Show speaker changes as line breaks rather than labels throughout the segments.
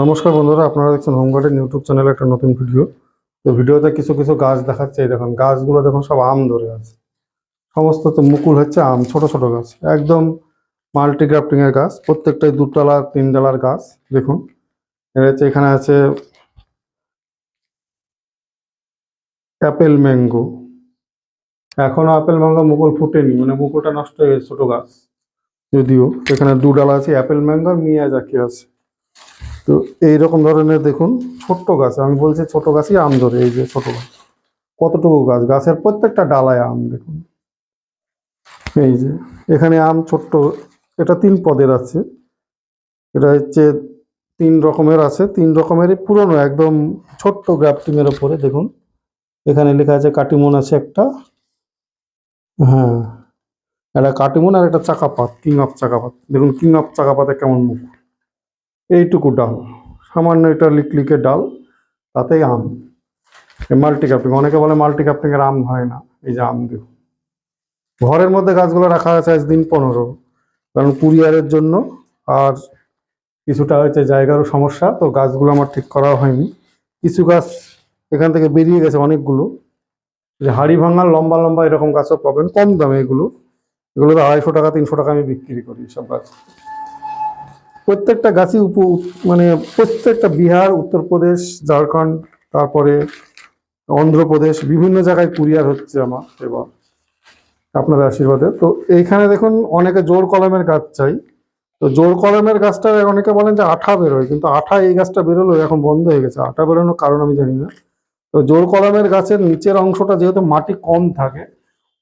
নমস্কার বন্ধুরা, আপনারা দেখছেন হোমগার্ডের ইউটিউব চ্যানেলে একটা নতুন ভিডিও তো ভিডিওতে কিছু কিছু গাছ দেখাচ্ছে, এই দেখুন, গাছগুলো দেখুন, সব আম ধরে আছে। সমস্ত তো মুকুল হচ্ছে আম, ছোট ছোট গাছ, একদম মাল্টি গ্রাফটিং এর গাছ, প্রত্যেকটাই দুতলা তিন ডালার গাছ, দেখুন। হচ্ছে, এখানে আছে অ্যাপেল ম্যাঙ্গো এখনও আপেল ম্যাঙ্গো মুকুল ফুটেনি মানে মুকুলটা নষ্ট হয়ে গেছে, ছোট গাছ। যদিও, এখানে দু ডালা আছে অ্যাপেল ম্যাঙ্গো আর মিয়াজাকি আছে। তো এইরকম ধরনের দেখুন ছোট্ট গাছ, আমি বলছি ছোট গাছই আম ধরে, এই যে ছোট গাছ। কতটুকু গাছ? গাছের প্রত্যেকটা ডালায় আম, দেখুন। এই যে, এখানে আম ছোট্ট, এটা তিন পদের আছে। এটা হচ্ছে তিন রকমের আছে, তিন রকমেরই পুরনো, একদম ছোট্ট গ্রাফটিং এর উপরে দেখুন। এখানে লেখা আছে কাটিমন আছে একটা। হ্যাঁ একটা কাটিমন আর একটা চাকাপাত, কিং অফ চাকাপাত। দেখুন, কিং অফ চাকাপাতে কেমন মুখ। এইটুকু ডাল। সামান্য এটা লিকলিকে ডাল, তাতেই আম। মাল্টি কাপিং অনেকে বলে মাল্টি কাপিং এর আম হয় না, এই যে আম দেখুন ঘরের মধ্যে গাছগুলো রাখা আছে আজ দিন পনেরো, কারণ কুরিয়ারের জন্য আর কিছুটা হচ্ছে জায়গারও সমস্যা, তো গাছগুলো আমার ঠিক করা হয়নি। কিছু গাছ এখান থেকে বেরিয়ে গেছে অনেকগুলো। যে হাড়ি ভাঙার লম্বা লম্বা এরকম গাছও পাবেন, কম দামে এগুলো। এগুলো আড়াইশো টাকা, তিনশো টাকা আমি বিক্রি করি সব গাছ। প্রত্যেকটা গাছই উপ মানে প্রত্যেকটা বিহার, উত্তরপ্রদেশ, ঝাড়খণ্ড, তারপরে অন্ধ্রপ্রদেশ, বিভিন্ন জায়গায় কুরিয়ার হচ্ছে আমার এবার আপনার আশীর্বাদে। তো এইখানে দেখুন অনেকে জোর কলমের গাছ চাই। তো জোর কলমের গাছটা অনেকে বলেন যে আঠা বেরোয়, কিন্তু আঠা এই গাছটা বেরোলো, এখন বন্ধ হয়ে গেছে। আঠা বেরোনোর কারণ আমি জানি না। তো জোর কলমের গাছের নিচের অংশটা যেহেতু মাটি কম থাকে,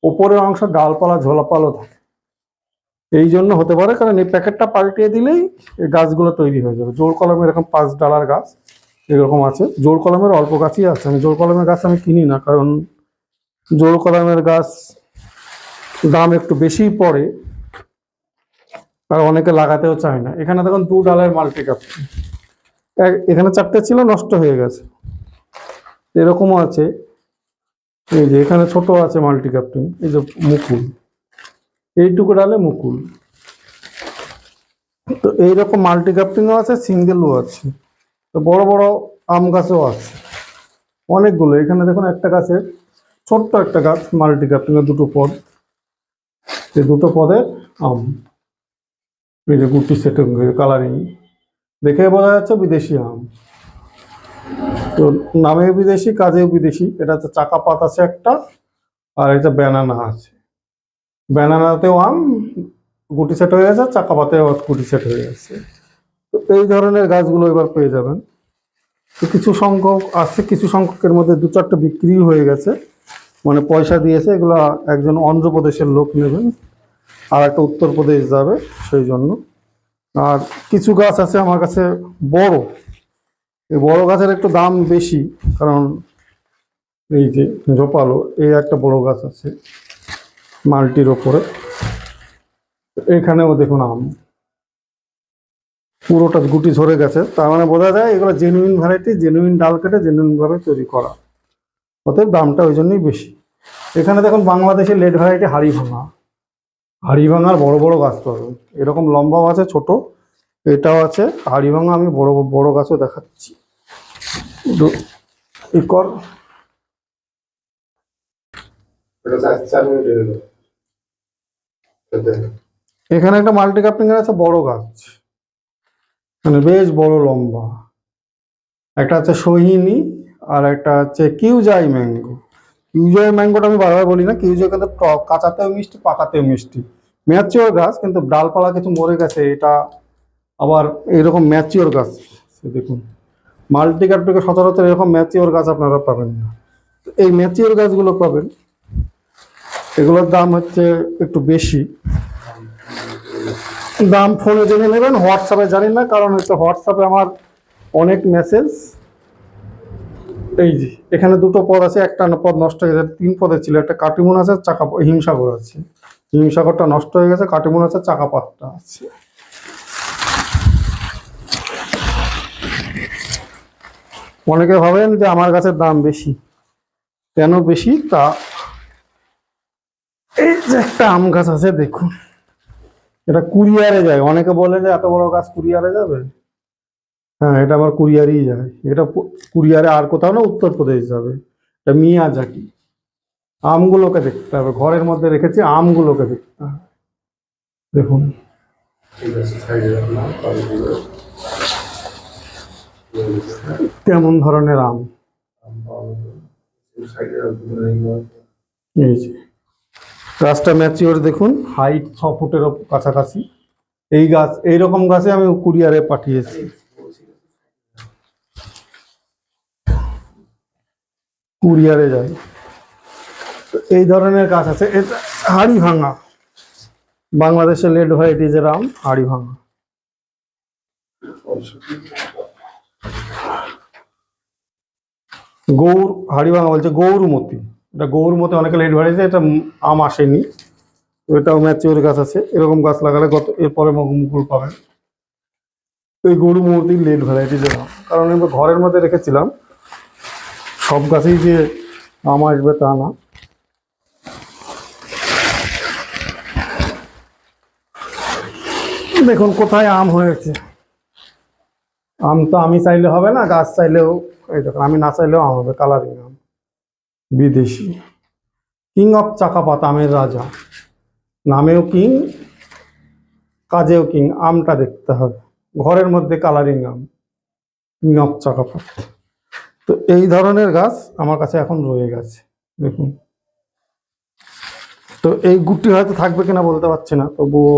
ওপরের অংশ ডালপালা, ঝোলাপালও থাকে। এই জন্য হতে পারে, কারণ এই প্যাকেটটা পাল্টিয়ে দিলেই এই গাছগুলো তৈরি হয়ে যাবে। জোর কলমের এরকম পাঁচ ডালার গাছ এরকম আছে। জোর কলমের অল্প গাছই আছে। আমি জোর কলমের গাছ আমি কিনি না, কারণ জোর কলমের গাছ দাম একটু বেশিই পড়ে, আর অনেকে লাগাতেও চায় না। এখানে দেখুন দু ডালের মাল্টি কাপ এখানে চারটে ছিল, নষ্ট হয়ে গেছে। এরকমও আছে। এই যে এখানে ছোট আছে মাল্টি ক্যাপ্টিং এই যে মুকুল। এইটুকু ডালে মুকুল। তো এইরকম মাল্টি ক্যাপ্টিংও আছে সিঙ্গেলও আছে। তো বড় বড় আম গাছও আছে। অনেকগুলো। এখানে দেখুন একটা গাছে ছোট্ট একটা গাছ মাল্টি ক্যাপ্টিংয়ের দুটো পদ। এই দুটো পদের আম। এই যে গুটি সেটিং কালারিং। দেখে বোঝা যাচ্ছে বিদেশি আম। তো নামেও বিদেশি, কাজেও বিদেশি। এটা হচ্ছে চাকা পাত আছে একটা, আর এটা ব্যানানা আছে। ব্যানানাতেও আম গুটি সেট হয়ে গেছে চাকা পাতেও গুটি সেট হয়ে গেছে। তো এই ধরনের গাছগুলো এবার পেয়ে যাবেন। তো কিছু সংখ্যক আছে, কিছু সংখ্যকের মধ্যে দু চারটে বিক্রি হয়ে গেছে। মানে পয়সা দিয়েছে, এগুলো একজন অন্ধ্রপ্রদেশের লোক নেবেন, আর একটা উত্তরপ্রদেশ যাবে সেই জন্য। আর কিছু গাছ আছে আমার কাছে বড়। এই বড় গাছের একটু দাম বেশি, কারণ এই যে জোপালো এই একটা বড় গাছ আছে। মালটির ওপরে। এখানেও দেখুন আম। পুরোটা গুটি ঝরে গেছে। তার মানে বোঝা যায় এগুলো জেনুইন ভ্যারাইটি জেনুইন ডাল কেটে জেনুইন ভাবে তৈরি করা। অতএব দামটা ওই জন্যই বেশি। এখানে দেখুন বাংলাদেশের লেট ভ্যারাইটি হাড়ি ভাঙা হাড়ি ভাঙার বড় বড় গাছ পাবেন এরকম লম্বাও আছে, ছোট। এটাও আছে। হাড়ি ভাঙা আমি বড় বড় গাছও দেখাচ্ছি। দু- ই কর
এটা চার চার মিনিট হলো
এখানে একটা মাল্টি কাপিং এর আছে, বড় গাছ। মানে বেশ বড়, লম্বা। একটা আছে সোহিনী, আর একটা হচ্ছে কিউজাই ম্যাঙ্গো। কিউজাই ম্যাঙ্গোটা আমি বারবার বলি না, কিউজাই কিন্তু টক, কাঁচাতেও মিষ্টি পাকাতেও মিষ্টি। ম্যাচিওর গাছ, কিন্তু ডালপালা কিছু মরে গেছে, এটা আবার এরকম ম্যাচিওর গাছ দেখুন। মাল্টি কাপিংয়ে সচরাচর এরকম ম্যাচিওর গাছ আপনারা পাবেন না। এই ম্যাচিওর গাছগুলো পাবেন। এগুলোর দাম হচ্ছে একটু বেশি। দাম ফোনে জেনে নেবেন, হোয়াটসঅ্যাপে জানি না, কারণ হচ্ছে হোয়াটসঅ্যাপে আমার অনেক মেসেজ এই যে, এখানে দুটো পদ আছে, একটা পদ নষ্ট হয়ে গেছে, তিন পদে ছিল, একটা কাটিমুন আছে, চাকা হিমসাগর আছে। হিমসাগরটা নষ্ট হয়ে গেছে, কাটিমুন আছে, চাকা পাতটা আছে। অনেকে ভাবেন যে আমার গাছের দাম বেশি। কেন বেশি? তা এই যে একটা আম গাছ আছে, দেখুন। এটা কুরিয়ারে যায়। অনেকে বলে যে এত বড় গাছ কুরিয়ারে যাবে? হ্যাঁ এটা আমার কুরিয়ারই যায়। এটা কুরিয়ারে আর কোথাও না, উত্তরপ্রদেশ যাবে। এটা মিয়া জাকি আমগুলোকে দেখতে হবে। ঘরের মধ্যে রেখেছি, আমগুলোকে দেখতে হবে। দেখুন? কেমন ধরনের আম।
এই
যে। গাছটা ম্যাচিওর দেখুন হাইট ছ ফুটের কাছাকাছি। এই গাছ এইরকম গাছে আমি কুরিয়ারে পাঠিয়েছি। কুরিয়ারে যায় তো এই ধরনের গাছ আছে, এটা হাড়ি ভাঙা বাংলাদেশের লেড ভ্যারাইটিজের আম হাড়ি ভাঙা গৌর, হাড়িভাঙা বলছে গৌরমতি। এটা গৌরমতি অনেকে লেট ভ্যারাইটি এটা আম আসেনি। এটাও ম্যাচিওর গাছ আছে, এরকম গাছ লাগালে গত, এরপরে মুকুল পাবেন। এই গৌরমতি লেট ভ্যারাইটিজ আম কারণ আমি ঘরের মধ্যে রেখেছিলাম, সব গাছেই যে আম আসবে তা না। দেখুন কোথায় আম হয়েছে। আম তো আমি চাইলে হবে না, গাছ চাইলেও, এই দেখুন, আমি না চাইলেও আম হবে কালারিং আম। বিদেশি। কিং অফ চাকাপাত আমের রাজা। নামেও কিং কাজেও কিং আমটা দেখতে হবে। ঘরের মধ্যে কালারিং আম। কিং অফ চাকাপাত তো এই ধরনের গাছ আমার কাছে এখন রয়ে গেছে। দেখুন। তো এই গুটি হয়তো থাকবে কিনা বলতে পারছি না। তবুও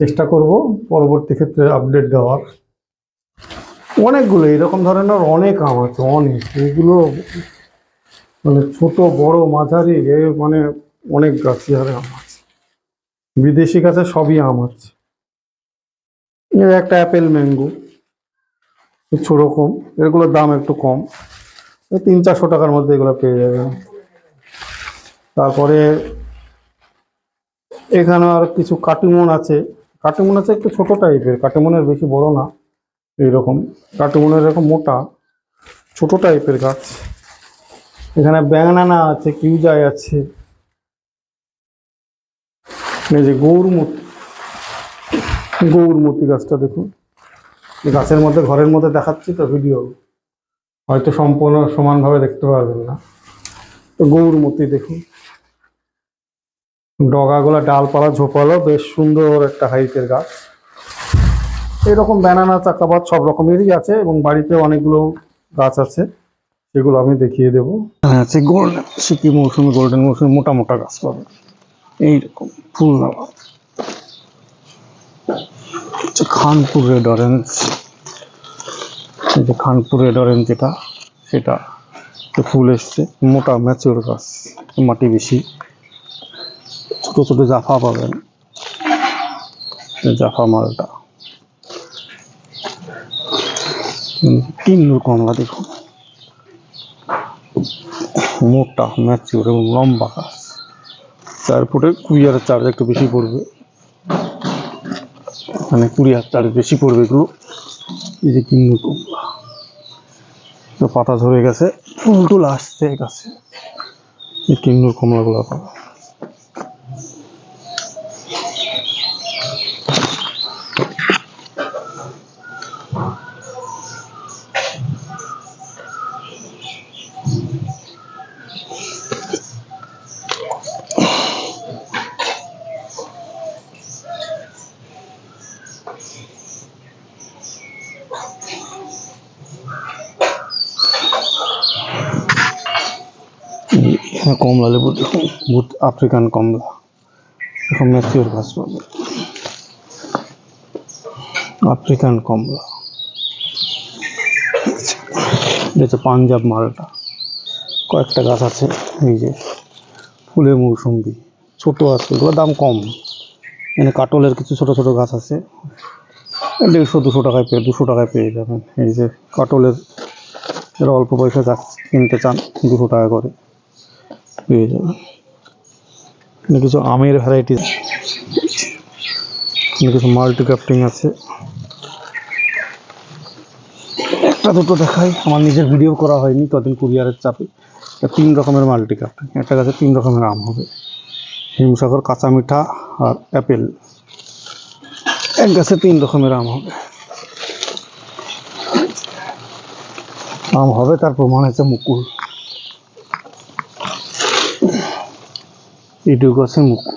চেষ্টা করব পরবর্তী ক্ষেত্রে আপডেট দেওয়ার। অনেকগুলো এরকম ধরনের অনেক আম আছে, অনেক। এগুলো মানে ছোট, বড়, মাঝারি, এ মানে অনেক গাছই আর আম আছে। বিদেশি গাছে সবই আম আছে। একটা অ্যাপেল ম্যাঙ্গো, কিছু রকম। এগুলোর দাম একটু কম। তিন চারশো টাকার মধ্যে এগুলো পেয়ে যাবেন তারপরে এখানে আর কিছু কাটিমন আছে। কাটিমন আছে একটু ছোট টাইপের কাটিমনের বেশি বড় না, এইরকম। কাটিমনের এরকম মোটা, ছোট টাইপের গাছ। এখানে ব্যাঙানা আছে, কিউজাই আছে। এই যে গৌরমতি গৌরমতি গাছটা দেখুন। গাছের মধ্যে, ঘরের মধ্যে দেখাচ্ছি তো ভিডিও হয়তো সম্পূর্ণ সমানভাবে দেখতে পারবেন না। তো গৌরমতি দেখুন। ডগাগুলো ডালপালা, ঝোপালো, বেশ সুন্দর একটা হাইটের গাছ। এরকম ব্যানানা চাকাবাদ সব রকমেরই আছে এবং বাড়িতে অনেকগুলো গাছ আছে। সেগুলো আমি দেখিয়ে দেবো। হ্যাঁ আছে গোল্ডেন সিকি মৌসুমি গোল্ডেন মৌসুমি মোটা মোটা গাছ পাবে। এইরকম ফুল দেওয়া খানপুর রেড অরেঞ্জ এই যে খানপুর রেড অরেঞ্জ যেটা, সেটা ফুল এসছে, মোটা ম্যাচিওর গাছ, মাটি বেশি। ছোটো ছোটো জাফা পাবেন। জাফা মালটা। কিন্নুর কমলা দেখুন। মোটা, ম্যাচিওর এবং লম্বা গাছ। চার ফুটে কুড়ি হাজার চার্জ একটু বেশি পড়বে। মানে কুড়ি হাজার চার্জ বেশি পড়বে এগুলো। এই যে কিন্নুর কমলা তো পাতা ধরে গেছে, ফুল টুল আসছে গাছে। এই কিন্নুর কমলাগুলো পাবে এখানে কমলা লেবু দেখুন। ভূত আফ্রিকান কমলা। এখন ম্যাচিওর গাছ পাবে। আফ্রিকান কমলা। এটা পাঞ্জাব মালটা। কয়েকটা গাছ আছে এই যে ফুলের মৌসুম্বি। ছোট আছে এগুলোর দাম কম। এখানে কাটলের কিছু ছোট ছোট গাছ আছে। দেড়শো, দুশো টাকায় পেয়ে, দুশো টাকায় পেয়ে যাবেন। এই যে কাটলের, যারা অল্প পয়সা গাছ কিনতে চান, দুশো টাকা করে। পেয়ে যাবেন কিছু আমের ভ্যারাইটি কিছু মাল্টি ক্রাফটিং আছে। একটা দুটো দেখাই, আমার নিজের ভিডিও করা হয়নি, কদিন কুরিয়ারের চাপে। তিন রকমের মাল্টি ক্রাফটিং একটা গাছে তিন রকমের আম হবে। হিমসাগর কাঁচা মিঠা আর অ্যাপেল। এক গাছে তিন রকমের আম হবে। আম হবে, তার প্রমাণ আছে মুকুল। মুকুল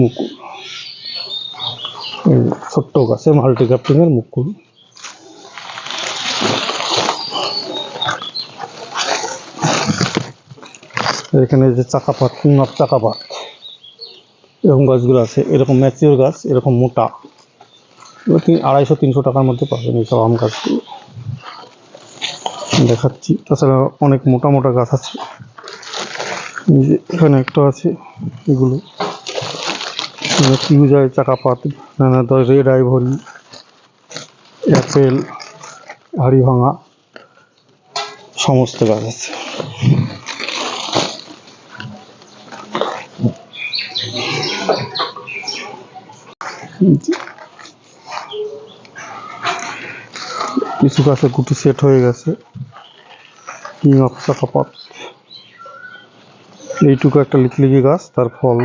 মুকুল এই যে ছোট্ট গাছে মাল্টি ক্যাপ্টিংয়ের মুকুল এখানে যে চাকাপাত নব চাকাপাত এরকম গাছগুলো আছে। এরকম ম্যাচিওর গাছ, এরকম মোটা। আড়াইশো, তিনশো টাকার মধ্যে পাবেন এইসব আম গাছগুলো। দেখাচ্ছি। তাছাড়া অনেক মোটা মোটা গাছ আছে। এখানে একটা আছে, এগুলো। কিউজায় চাকাপাত, নানা রেড আইভরি অ্যাপেল হাড়ি ভাঙা সমস্ত গাছ আছে। কিছু গাছে গুটি সেট হয়ে গেছে। কিং অফ চাকাপাত এইটুকু একটা লিকলিকি গাছ, তার ফল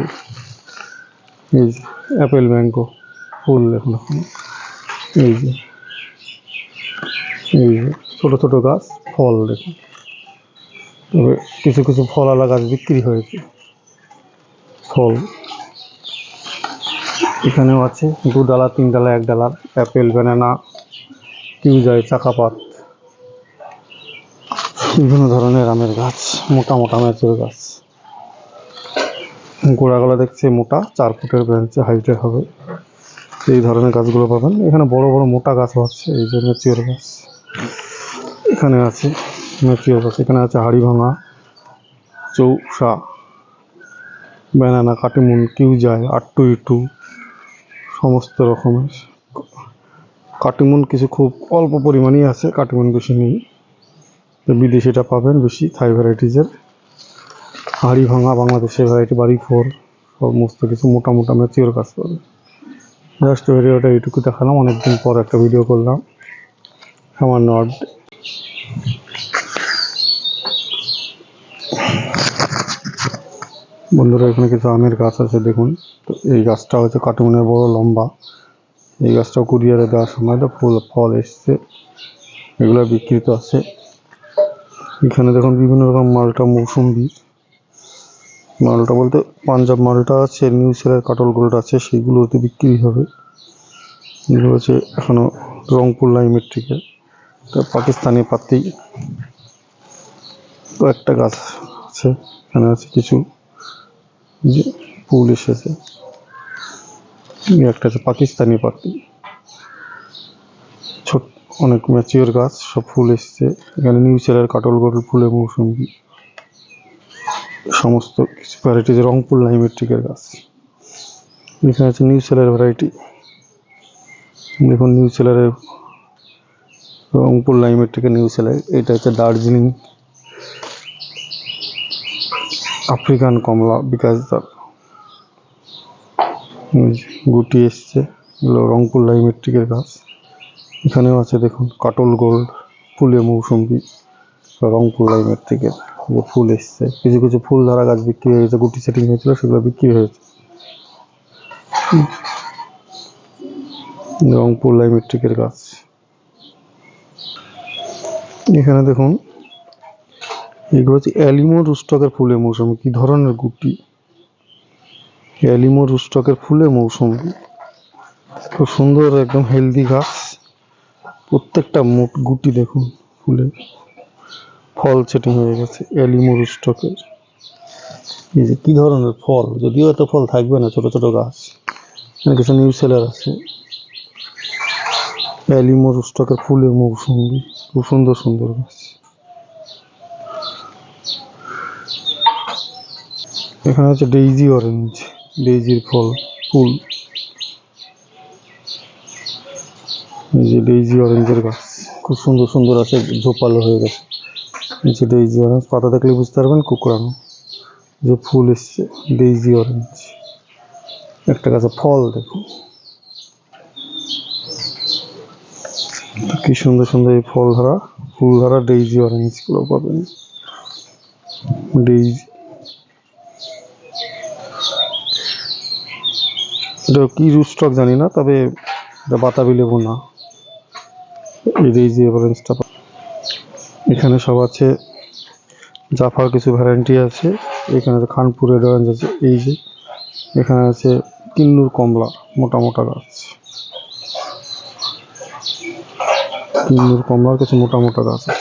এই যে, অ্যাপেল ম্যাঙ্গো, ফুল এখন এখন। এই যে এই যে, ছোটো ছোটো গাছ, ফল দেখুন। তবে কিছু কিছু ফলওয়ালা গাছ বিক্রি হয়েছে, ফল। এখানেও আছে দু ডালা তিন ডালা এক ডালার অ্যাপেল, ব্যানানা কিউজাই চাকাপাত। বিভিন্ন ধরনের আমের গাছ, মোটা মোটা ম্যাচের গাছ। গোড়াগুলো দেখছি মোটা, চার ফুটের বেঞ্চে হাইটের হবে। এই ধরনের গাছগুলো পাবেন। এখানে বড় বড় মোটা গাছও আছে এই যে ম্যাচিওর গাছ। এখানে আছে মেচিওর গাছ, এখানে আছে হাড়ি ভাঙা, চৌসা ব্যানানা কাটিমুন, কিউজাই আট্টু ইটু সমস্ত রকমের। কাটিমুন কিছু খুব অল্প পরিমাণেই আছে, কাটিমুন বেশি নেই। বিদেশিটা পাবেন বেশি থাই ভ্যারাইটিজের হাড়ি ভাঙা বাংলাদেশের ভ্যারাইটি বাড়ি ফোর সমস্ত কিছু মোটা মোটা ম্যাচিওর কাজ পাবে জাস্ট ভিডিওটা এইটুকু দেখালাম, অনেকদিন পর একটা ভিডিও করলাম। সামান্য update। বন্ধুরা, এখানে কিছু আমের গাছ আছে, দেখুন। তো এই গাছটা হচ্ছে কাটুনের বড় লম্বা। এই গাছটাও কুরিয়ারে দেওয়ার সময় তো ফুল, ফল এসছে। এগুলো বিক্রিত আছে। এখানে দেখুন বিভিন্ন রকম মালটা, মৌসুম্বি। মালটা বলতে পাঞ্জাব মালটা আছে, নিউ সেলের কাটল গোল্ড আছে সেগুলোতে বিক্রি হবে। এগুলো হচ্ছে এখনও রংপুর লাইমেট্রিকে পাকিস্তানি পাতি। তো একটা গাছ আছে, এখানে আছে কিছু। যে ফুল এসেছে। একটা আছে পাকিস্তানি পাতি। ছোট অনেক ম্যাচিওর গাছ, সব ফুল এসছে। এখানে নিউ সেলের কাটল গোল্ড ফুলের মৌসুমি সমস্ত কিছু ভ্যারাইটিজ রংপুর লাইমেট্রিকের গাছ। এখানে আছে নিউ সেলের ভ্যারাইটি দেখুন নিউ সেলারের রংপুর লাইমেট্রিকের নিউ সেলার এটা হচ্ছে দার্জিলিং। আফ্রিকান কমলা বিকাশ দার গুটি এসছে। এগুলো রংপুর লাইমেট্রিকের গাছ। এখানেও আছে দেখুন, কাটল গোল্ড ফুলে মৌসুম্বি রংপুর লাইমেট্রিকের যে ফুল এসছে। কিছু কিছু ফুল ধরা গাছ বিক্রি হয়েছে গুটি সেটিং হয়েছিল, সেগুলো বিক্রি হয়েছে রংপুর লাইমেট্রিকের গাছ। এখানে দেখুন, এগুলো হচ্ছে অ্যালিমো রুস্টকের ফুলের মৌসুমি, কি ধরনের গুটি? অ্যালিমো রুস্টকের ফুলের মৌসুমি। খুব সুন্দর, একদম হেলদি গাছ। প্রত্যেকটা মোট গুটি দেখুন, ফুলের। ফল সেটিং হয়ে গেছে অ্যালিমো রুস্টকের এই যে কী ধরনের ফল? যদিও এত ফল থাকবে না, ছোট ছোট গাছ। কিছু নিউ সেলার আছে। অ্যালিমো রুস্টকের ফুলের মৌসুমি, খুব সুন্দর সুন্দর গাছ। এখানে হচ্ছে ডেইজি অরেঞ্জ ডেইজির ফল, ফুল। এই যে ডেইজি অরেঞ্জের গাছ। খুব সুন্দর সুন্দর আছে, ঝোপালো হয়ে গেছে। নিচে ডেইজি অরেঞ্জ পাতা দেখলে বুঝতে পারবেন কুকড়ানো যে ফুল এসছে ডেইজি অরেঞ্জ একটা গাছে ফল দেখুন কি সুন্দর সুন্দর এই ফল ধরা ফুল ধরা ডেইজি অরেঞ্জগুলো পাবেন। ডেইজি এটা কি রুস্টক জানি না, তবে এটা বাতাবি লেবু না। এই যে এখানে সব আছে। জাফার কিছু ভ্যারাইটি আছে। এখানে খানপুরের অরেঞ্জ আছে। এই যে এখানে আছে কিন্নুর কমলা, মোটা মোটা গাছ। কিন্নুর কমলার কিছু মোটা মোটা গাছ আছে।